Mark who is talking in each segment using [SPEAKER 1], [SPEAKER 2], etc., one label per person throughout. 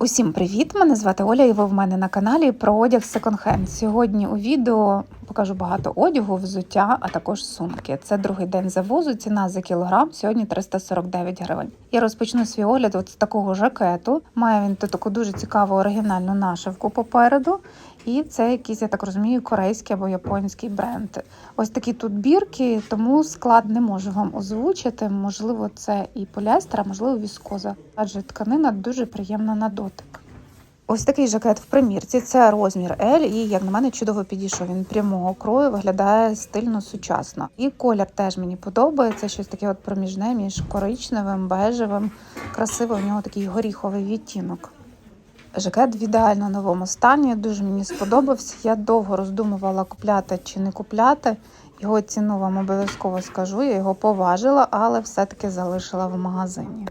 [SPEAKER 1] Усім привіт! Мене звати Оля, і ви в мене на каналі про одяг секонд-хенд. Сьогодні у відео покажу багато одягу, взуття, а також сумки. Це другий день завозу. Ціна за кілограм сьогодні 349 гривень. Я розпочну свій огляд от з такого жакету. Має він тут таку дуже цікаву оригінальну нашивку попереду. І це якийсь, я так розумію, корейський або японський бренд. Ось такі тут бірки, тому склад не можу вам озвучити. Можливо, це і поліестер, а можливо, віскоза, адже тканина дуже приємна на дотик. Ось такий жакет в примірці. Це розмір L, і як на мене чудово підійшов. Він прямого крою виглядає стильно сучасно. І колір теж мені подобається. Щось таке от проміжне між коричневим, бежевим. Красивий у нього такий горіховий відтінок. Жакет в ідеально новому стані. Дуже мені сподобався. Я довго роздумувала купляти чи не купляти. Його ціну вам обов'язково скажу. Я його поважила, але все-таки залишила в магазині.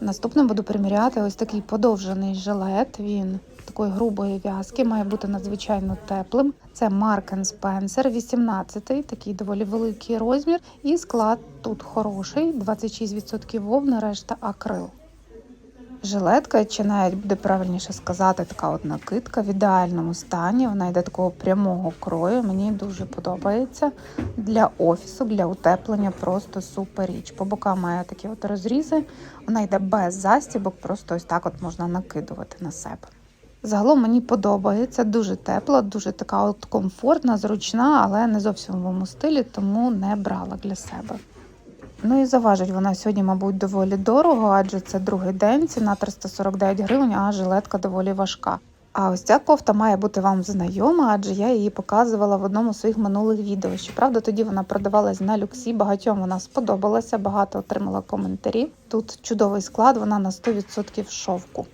[SPEAKER 1] Наступним буду приміряти ось такий подовжений жилет. Він такої грубої в'язки, має бути надзвичайно теплим. Це Mark Spencer, 18-й, такий доволі великий розмір. І склад тут хороший: 26% вовни, решта акрил. Жилетка, чи навіть буде правильніше сказати, така от накидка в ідеальному стані. Вона йде такого прямого крою. Мені дуже подобається. Для офісу, для утеплення просто супер річ. По бокам має такі от розрізи. Вона йде без застібок, просто ось так от можна накидувати на себе. Загалом мені подобається, дуже тепла, дуже така от комфортна, зручна, але не зовсім в моєму стилі, тому не брала для себе. Ну і заважить вона сьогодні, мабуть, доволі дорого, адже це другий день, ціна 349 гривень, а жилетка доволі важка. А ось ця кофта має бути вам знайома, адже я її показувала в одному з своїх минулих відео. Щоправда, тоді вона продавалась на люксі. Багатьом вона сподобалася, багато отримала коментарів. Тут чудовий склад, вона на 100% шовку.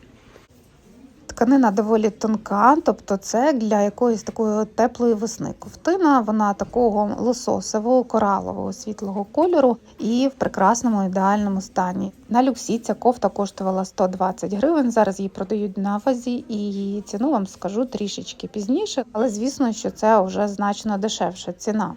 [SPEAKER 1] Тканина доволі тонка, тобто це для якоїсь такої теплої весни. Ковтина вона такого лососового, коралового світлого кольору і в прекрасному ідеальному стані. На люксі ця кофта коштувала 120 гривень. Зараз її продають на вазі, і її ціну вам скажу трішечки пізніше, але звісно, що це вже значно дешевша ціна.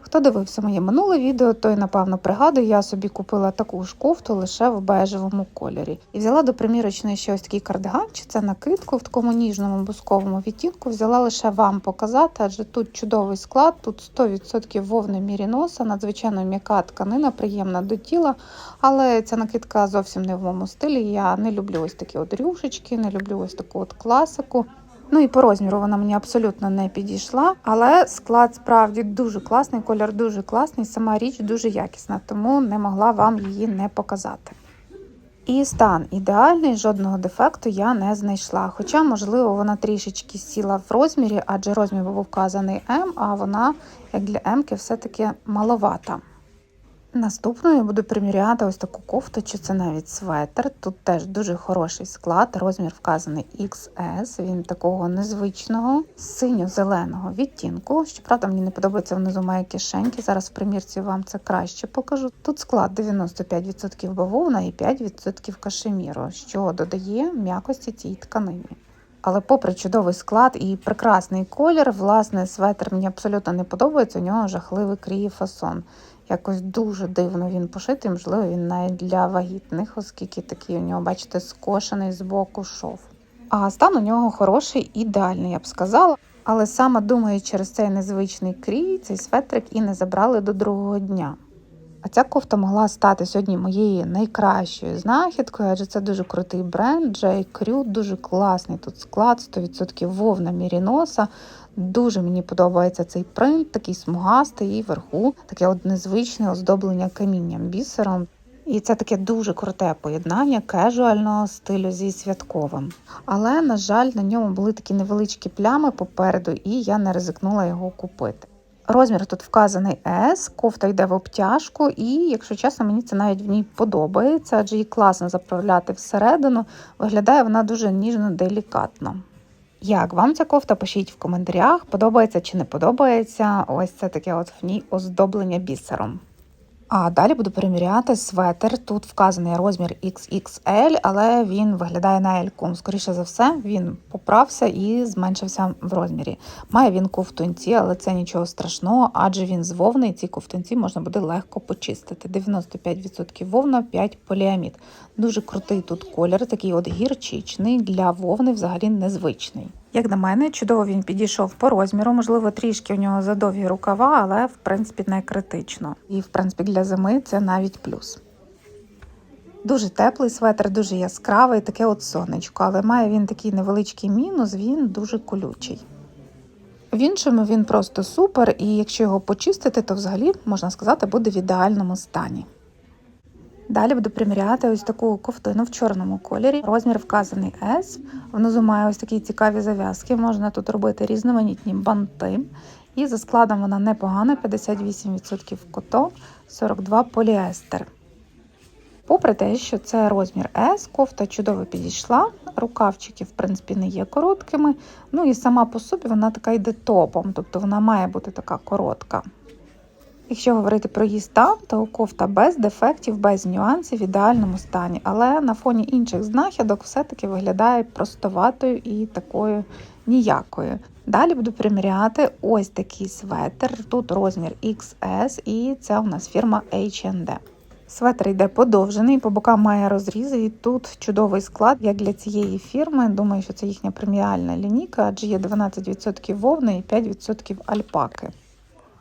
[SPEAKER 1] Хто дивився моє минуле відео, той напевно пригадує, я собі купила таку ж кофту лише в бежевому кольорі. І взяла до примірочної ще ось такий кардиган, чи це накидку в такому ніжному бусковому відтінку. Взяла лише вам показати, адже тут чудовий склад, тут 100% вовни міріноса, надзвичайно м'яка тканина, приємна до тіла. Але ця накидка зовсім не в моєму стилі. Я не люблю ось такі от рюшечки, не люблю ось таку от класику. Ну і по розміру вона мені абсолютно не підійшла, але склад справді дуже класний, колір дуже класний, сама річ дуже якісна, тому не могла вам її не показати. І стан ідеальний, жодного дефекту я не знайшла. Хоча, можливо, вона трішечки сіла в розмірі, адже розмір був вказаний М, а вона, як для М-ки, все-таки маловата. Наступною я буду приміряти ось таку кофту, чи це навіть светр. Тут теж дуже хороший склад, розмір вказаний XS, він такого незвичного, синьо-зеленого відтінку. Щоправда, мені не подобається внизу має кишеньки. Зараз в примірці вам це краще покажу. Тут склад 95% бавовна і 5% кашеміру, що додає м'якості цій тканині. Але, попри чудовий склад і прекрасний колір, власне, светр мені абсолютно не подобається. У нього жахливий крії фасон. Якось дуже дивно він пошитий, можливо, він навіть для вагітних, оскільки такий у нього, бачите, скошений з боку шов. А стан у нього хороший, ідеальний, я б сказала. Але саме думаю, через цей незвичний крій цей светрик і не забрали до другого дня. А ця кофта могла стати сьогодні моєю найкращою знахідкою, адже це дуже крутий бренд. J. Crew, дуже класний тут склад, 100% вовна міріноса. Дуже мені подобається цей принт, такий смугастий і вверху таке от незвичне оздоблення камінням бісером. І це таке дуже круте поєднання кежуального стилю зі святковим. Але, на жаль, на ньому були такі невеличкі плями попереду, і я не ризикнула його купити. Розмір тут вказаний S, кофта йде в обтяжку, і, якщо чесно, мені це навіть в ній подобається, адже її класно заправляти всередину. Виглядає вона дуже ніжно, делікатно. Як вам ця кофта? Пишіть в коментарях, подобається чи не подобається. Ось це таке от в ній оздоблення бісером. А далі буду переміряти светр. Тут вказаний розмір XXL, але він виглядає на L. Скоріше за все, він поправся і зменшився в розмірі. Має він ковтунці, але це нічого страшного, адже він з вовни, і ці ковтунці можна буде легко почистити. 95% вовна, 5 поліамід. Дуже крутий тут колір, такий от гірчичний, для вовни взагалі незвичний. Як на мене, чудово він підійшов по розміру, можливо, трішки у нього задовгі рукава, але в принципі не критично. І в принципі для зими це навіть плюс. Дуже теплий светр, дуже яскравий, таке от сонечко, але має він такий невеличкий мінус, він дуже колючий. В іншому він просто супер, і якщо його почистити, то взагалі, можна сказати, буде в ідеальному стані. Далі буду приміряти ось таку ковтину в чорному кольорі. Розмір вказаний S. Внизу має ось такі цікаві зав'язки. Можна тут робити різноманітні банти. І за складом вона непогана: 58% котон, 42 поліестер. Попри те, що це розмір S, кофта чудово підійшла. Рукавчики, в принципі, не є короткими. Ну і сама по собі вона така йде топом, тобто вона має бути така коротка. Якщо говорити про її стан, то кофта без дефектів, без нюансів в ідеальному стані, але на фоні інших знахідок все-таки виглядає простоватою і такою ніякою. Далі буду приміряти ось такий светр. Тут розмір XS, і це у нас фірма H&M. Светр йде подовжений, по бокам має розрізи, і тут чудовий склад, як для цієї фірми. Думаю, що це їхня преміальна лінійка, адже є 12% вовни і 5% альпаки.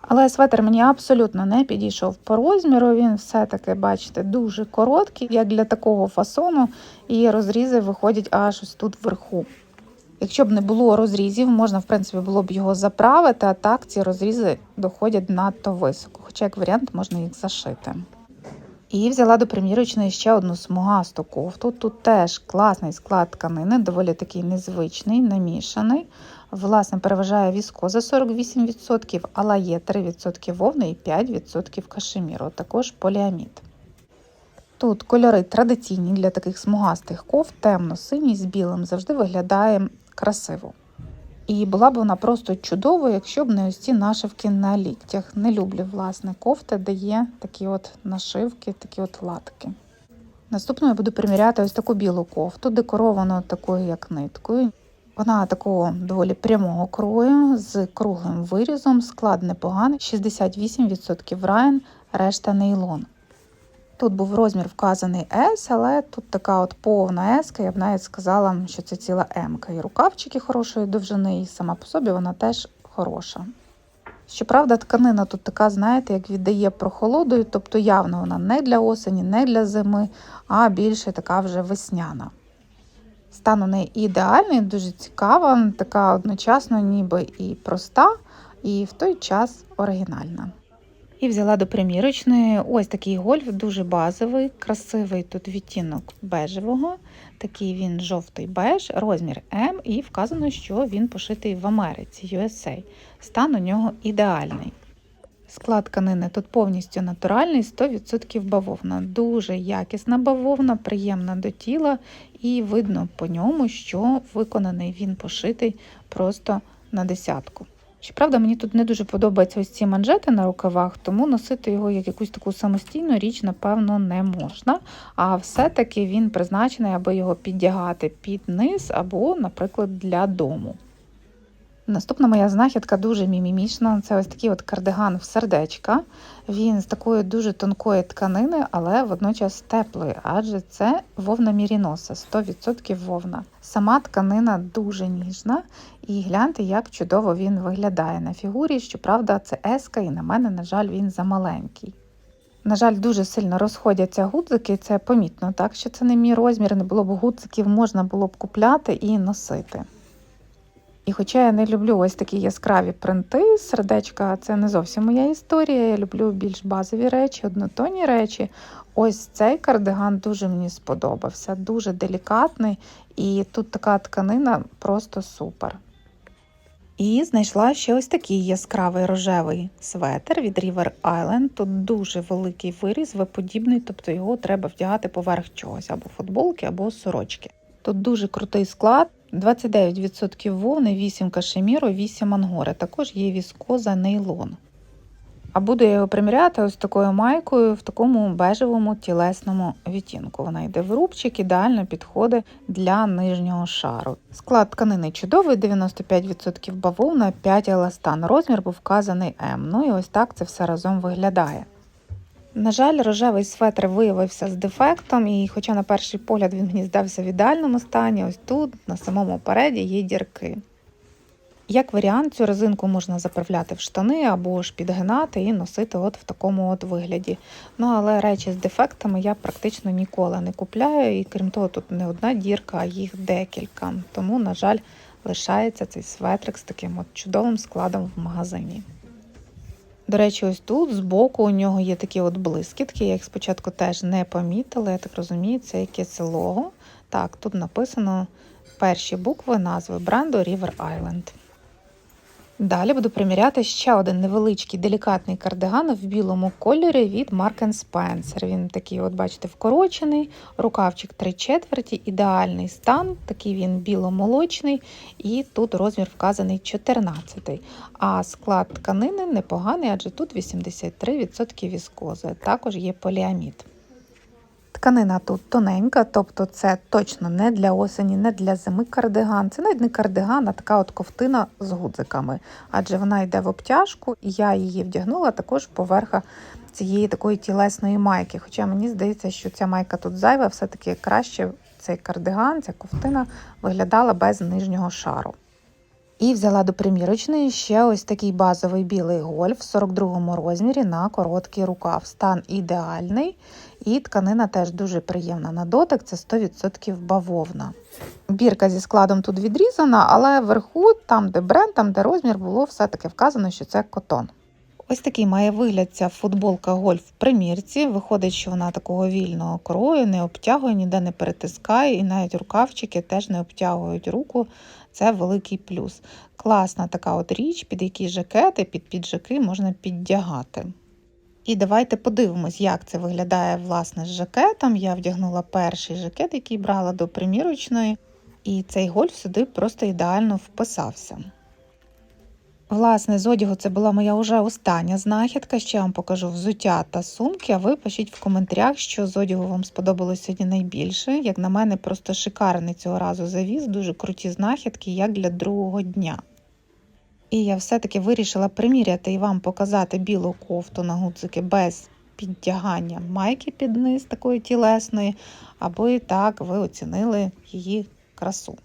[SPEAKER 1] Але светр мені абсолютно не підійшов по розміру. Він все-таки, бачите, дуже короткий, як для такого фасону, і розрізи виходять аж ось тут вверху. Якщо б не було розрізів, можна, в принципі, було б його заправити, а так ці розрізи доходять надто високо, хоча, як варіант, можна їх зашити. І взяла до примірочної ще одну смугасту кофту. Тут теж класний склад тканини, доволі такий незвичний, намішаний. Власне, переважає віскоза 48%, але є 3% вовни і 5% кашеміру, також поліамід. Тут кольори традиційні для таких смугастих кофт, темно-синій з білим завжди виглядає красиво. І була б вона просто чудовою, якщо б не ось ці нашивки на ліктях. Не люблю, власне, кофти, де є такі от нашивки, такі от латки. Наступною я буду приміряти ось таку білу кофту, декоровану такою як ниткою. Вона такого доволі прямого крою з круглим вирізом, склад непоганий, 68% райн, решта нейлон. Тут був розмір вказаний S, але тут така от повна S, я б навіть сказала, що це ціла М. І рукавчики хорошої довжини, і сама по собі вона теж хороша. Щоправда, тканина тут така, знаєте, як віддає прохолодою, тобто явно вона не для осені, не для зими, а більше така вже весняна. Стан у неї ідеальний, дуже цікава, така одночасно ніби і проста, і в той час оригінальна. І взяла до примірочної ось такий гольф, дуже базовий, красивий тут відтінок бежевого, такий він жовтий беж, розмір М, і вказано, що він пошитий в Америці, USA. Стан у нього ідеальний. Склад тканини тут повністю натуральний, 100% бавовна. Дуже якісна бавовна, приємна до тіла, і видно по ньому, що виконаний він пошитий просто на десятку. Щоправда, мені тут не дуже подобаються ось ці манжети на рукавах, тому носити його як якусь таку самостійну річ, напевно, не можна. А все-таки він призначений, аби його піддягати під низ або, наприклад, для дому. Наступна моя знахідка дуже мімімічна. Це ось такий от кардиган в сердечка. Він з такої дуже тонкої тканини, але водночас теплої, адже це вовна міріноса, 100% вовна. Сама тканина дуже ніжна, і гляньте, як чудово він виглядає на фігурі. Щоправда, це еска, і на мене, на жаль, він замаленький. На жаль, дуже сильно розходяться гудзики, це помітно, так що це не мій розмір, не було б гудзиків, можна було б купляти і носити. І хоча я не люблю ось такі яскраві принти, сердечка це не зовсім моя історія. Я люблю більш базові речі, однотонні речі. Ось цей кардиган дуже мені сподобався, дуже делікатний, і тут така тканина просто супер. І знайшла ще ось такий яскравий рожевий светр від River Island. Тут дуже великий виріз, виподібний, тобто його треба вдягати поверх чогось, або футболки, або сорочки. Тут дуже крутий склад. 29% вовни, 8 кашеміру, 8 ангори. Також є віскоза нейлон. А буду я його приміряти ось такою майкою в такому бежевому тілесному відтінку. Вона йде в рубчик, ідеально підходить для нижнього шару. Склад тканини чудовий, 95% бавовна, 5 еластан. Розмір був вказаний М. Ну і ось так це все разом виглядає. На жаль, рожевий светр виявився з дефектом, і хоча на перший погляд він мені здався в ідеальному стані, ось тут, на самому переді, є дірки. Як варіант, цю резинку можна заправляти в штани або ж підгинати і носити от в такому от вигляді. Ну, але речі з дефектами я практично ніколи не купляю, і крім того, тут не одна дірка, а їх декілька. Тому, на жаль, лишається цей светрик з таким от чудовим складом в магазині. До речі, ось тут збоку у нього є такі от блискітки. Я їх спочатку теж не помітила, я так розумію, це якесь лого. Так, тут написано перші букви назви бренду River Island. Далі буду приміряти ще один невеличкий делікатний кардиган в білому кольорі від Mark Spencer. Він такий, от бачите, вкорочений, рукавчик 3 четверті, ідеальний стан, такий він біломолочний, і тут розмір вказаний 14. А склад тканини непоганий, адже тут 83% віскози. Також є поліамід. Тканина тут тоненька, тобто це точно не для осені, не для зими кардиган. Це навіть не кардиган, а така от ковтина з гудзиками, адже вона йде в обтяжку, і я її вдягнула також поверха цієї такої тілесної майки. Хоча мені здається, що ця майка тут зайва, все-таки краще цей кардиган, ця ковтина виглядала без нижнього шару. І взяла до примірочної ще ось такий базовий білий гольф в 42 розмірі на короткий рукав. Стан ідеальний, і тканина теж дуже приємна на дотик, це 100% бавовна. Бірка зі складом тут відрізана, але вверху, там, де бренд, там, де розмір, було все-таки вказано, що це котон. Ось такий має вигляд ця футболка гольф в примірці. Виходить, що вона такого вільного крою, не обтягує, ніде не перетискає, і навіть рукавчики теж не обтягують руку. Це великий плюс. Класна така от річ, під які жакети, під піджаки можна піддягати. І давайте подивимось, як це виглядає власне з жакетом. Я вдягнула перший жакет, який брала до примірочної, і цей гольф сюди просто ідеально вписався. Власне, з одягу це була моя вже остання знахідка. Ще вам покажу взуття та сумки, а ви пишіть в коментарях, що з одягу вам сподобалось сьогодні найбільше. Як на мене, просто шикарний цього разу завіз, дуже круті знахідки, як для другого дня. І я все-таки вирішила приміряти і вам показати білу кофту на гудзики без підтягання майки під низ такої тілесної, аби так ви оцінили її красу.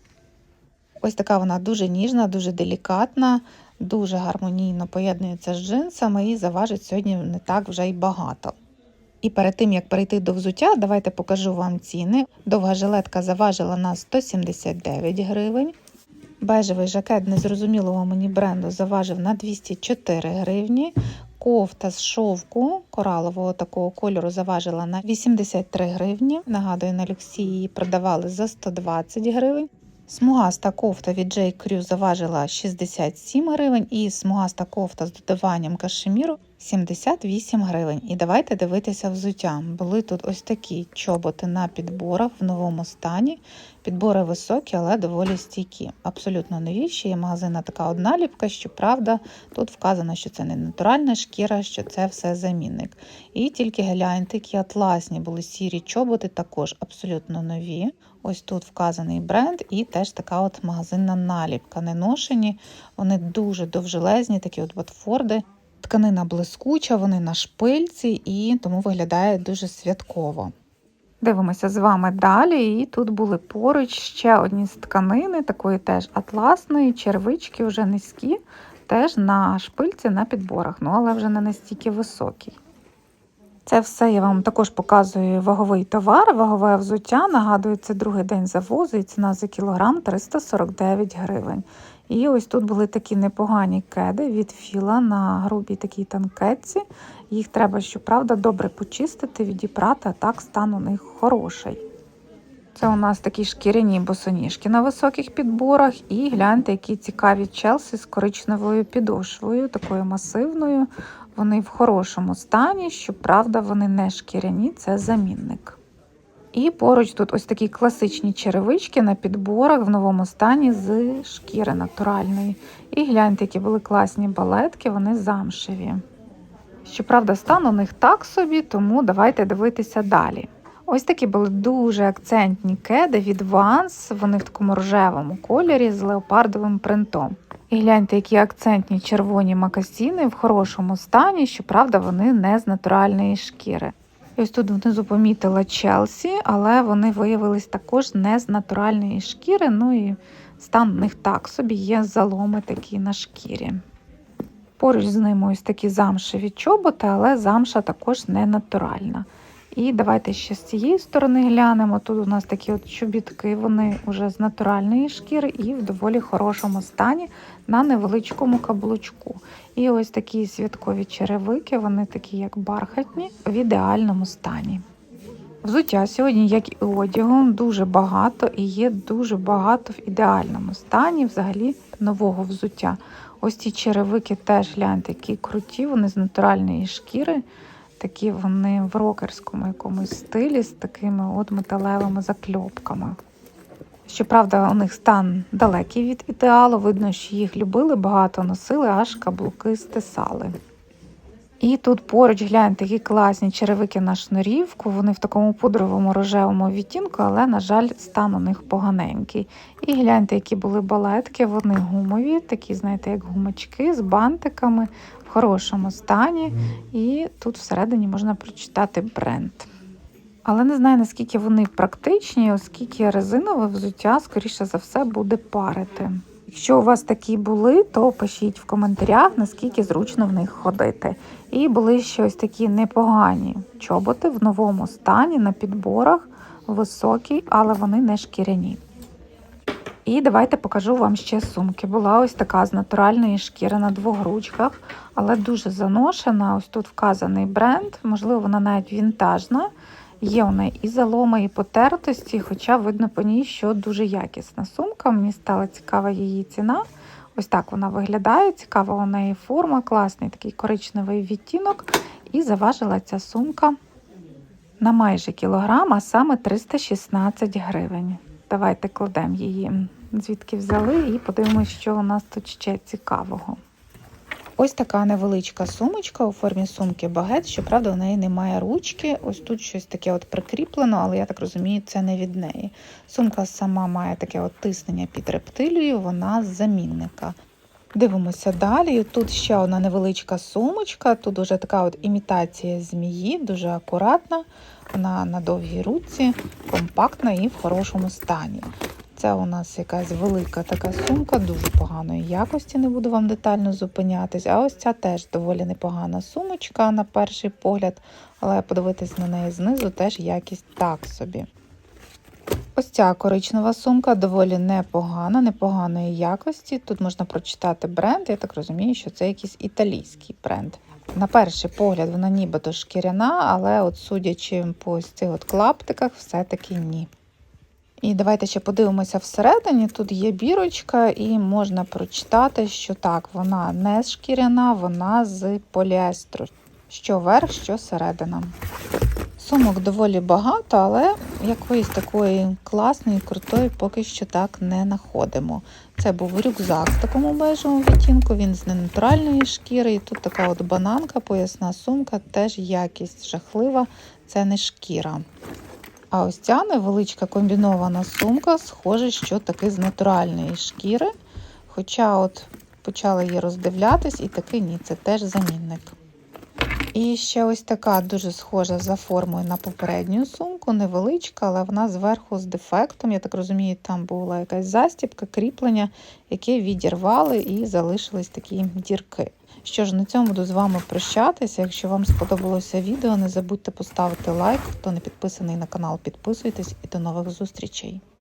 [SPEAKER 1] Ось така вона дуже ніжна, дуже делікатна, дуже гармонійно поєднується з джинсами і заважить сьогодні не так вже й багато. І перед тим, як перейти до взуття, давайте покажу вам ціни. Довга жилетка заважила на 179 гривень. Бежевий жакет незрозумілого мені бренду заважив на 204 гривні. Кофта з шовку коралового такого кольору заважила на 83 гривні. Нагадую, на люксі її продавали за 120 гривень. Смугаста кофта від J. Crew заважила 67 гривень, і смугаста кофта з додаванням кашеміру 78 гривень. І давайте дивитися взуття. Були тут ось такі чоботи на підборах в новому стані. Підбори високі, але доволі стійкі. Абсолютно нові. Ще є магазина така одна ліпка, щоправда, тут вказано, що це не натуральна шкіра, що це все замінник. І тільки гляньте, які атласні були сірі чоботи, також абсолютно нові. Ось тут вказаний бренд, і теж така от магазинна наліпка. Не ношені, вони дуже довжелезні, такі от ботфорди. Тканина блискуча, вони на шпильці і тому виглядає дуже святково. Дивимося з вами далі, і тут були поруч ще одні з тканини, такої теж атласної, червички вже низькі, теж на шпильці на підборах, ну але вже не настільки високі. Це все я вам також показую ваговий товар, вагове взуття. Нагадую, це другий день завозу і ціна за кілограм 349 гривень. І ось тут були такі непогані кеди від філа на грубій такій танкетці. Їх треба, щоправда, добре почистити, відіпрати, а так стан у них хороший. Це у нас такі шкіряні босоніжки на високих підборах. І гляньте, які цікаві челси з коричневою підошвою, такою масивною. Вони в хорошому стані, щоправда, вони не шкіряні, це замінник. І поруч тут ось такі класичні черевички на підборах в новому стані з шкіри натуральної. І гляньте, які були класні балетки, вони замшеві. Щоправда, стан у них так собі, тому давайте дивитися далі. Ось такі були дуже акцентні кеди від Vans, вони в такому рожевому кольорі з леопардовим принтом. І гляньте, які акцентні червоні макасіни в хорошому стані, щоправда, вони не з натуральної шкіри. Ось тут внизу помітила Челсі, але вони виявились також не з натуральної шкіри. Ну і стан в них так собі є заломи такі на шкірі. Поруч з ними ось такі замшеві чоботи, але замша також не натуральна. І давайте ще з цієї сторони глянемо. Тут у нас такі от чобітки, вони вже з натуральної шкіри і в доволі хорошому стані на невеличкому каблучку. І ось такі святкові черевики, вони такі як бархатні, в ідеальному стані. Взуття сьогодні, як і одягу, дуже багато і є дуже багато в ідеальному стані взагалі нового взуття. Ось ці черевики теж гляньте, які круті, вони з натуральної шкіри. Такі вони в рокерському якомусь стилі з такими от металевими закльопками. Щоправда, у них стан далекий від ідеалу. Видно, що їх любили, багато носили, аж каблуки стисали. І тут поруч гляньте, такі класні черевики на шнурівку. Вони в такому пудровому рожевому відтінку, але, на жаль, стан у них поганенький. І гляньте, які були балетки, вони гумові, такі, знаєте, як гумачки з бантиками в хорошому стані. І тут всередині можна прочитати бренд. Але не знаю, наскільки вони практичні, оскільки резинове взуття, скоріше за все, буде парити. Якщо у вас такі були, то пишіть в коментарях, наскільки зручно в них ходити. І були ще ось такі непогані чоботи в новому стані на підборах, високі, але вони не шкіряні. І давайте покажу вам ще сумки. Була ось така з натуральної шкіри на двох ручках, але дуже заношена. Ось тут вказаний бренд, можливо, вона навіть вінтажна. Є у неї і заломи, і потертості, хоча видно по ній, що дуже якісна сумка. Мені стала цікава її ціна. Ось так вона виглядає. Цікава у неї форма, класний такий коричневий відтінок. І заважила ця сумка на майже кілограм, а саме 316 гривень. Давайте кладемо її, звідки взяли, і подивимося, що у нас тут ще цікавого. Ось така невеличка сумочка у формі сумки багет. Щоправда, у неї немає ручки. Ось тут щось таке от прикріплено, але я так розумію, це не від неї. Сумка сама має таке от тиснення під рептилією, вона з замінника. Дивимося далі. Тут ще одна невеличка сумочка. Тут вже така от імітація змії, дуже акуратна. Вона на довгій руці, компактна і в хорошому стані. Це у нас якась велика така сумка, дуже поганої якості, не буду вам детально зупинятись. А ось ця теж доволі непогана сумочка на перший погляд, але подивитись на неї знизу теж якість так собі. Ось ця коричнева сумка доволі непогана, непоганої якості. Тут можна прочитати бренд, я так розумію, що це якийсь італійський бренд. На перший погляд вона нібито шкіряна, але от судячи по ось цих от клаптиках, все-таки ні. І давайте ще подивимося всередині. Тут є бірочка, і можна прочитати, що так, вона не шкіряна, вона з поліестру. Що верх, що середина. Сумок доволі багато, але якоїсь такої класної, крутої поки що так не знаходимо. Це був рюкзак в такому бежевому відтінку, він з ненатуральної шкіри. І тут така от бананка, поясна сумка, теж якість жахлива, це не шкіра. А ось ця невеличка комбінована сумка, схоже, що таки з натуральної шкіри. Хоча от почала її роздивлятись, і таки ні, це теж замінник. І ще ось така дуже схожа за формою на попередню сумку, невеличка, але вона зверху з дефектом. Я так розумію, там була якась застібка, кріплення, яке відірвали і залишились такі дірки. Що ж, на цьому буду з вами прощатися. Якщо вам сподобалося відео, не забудьте поставити лайк. Хто не підписаний на канал, підписуйтесь і до нових зустрічей.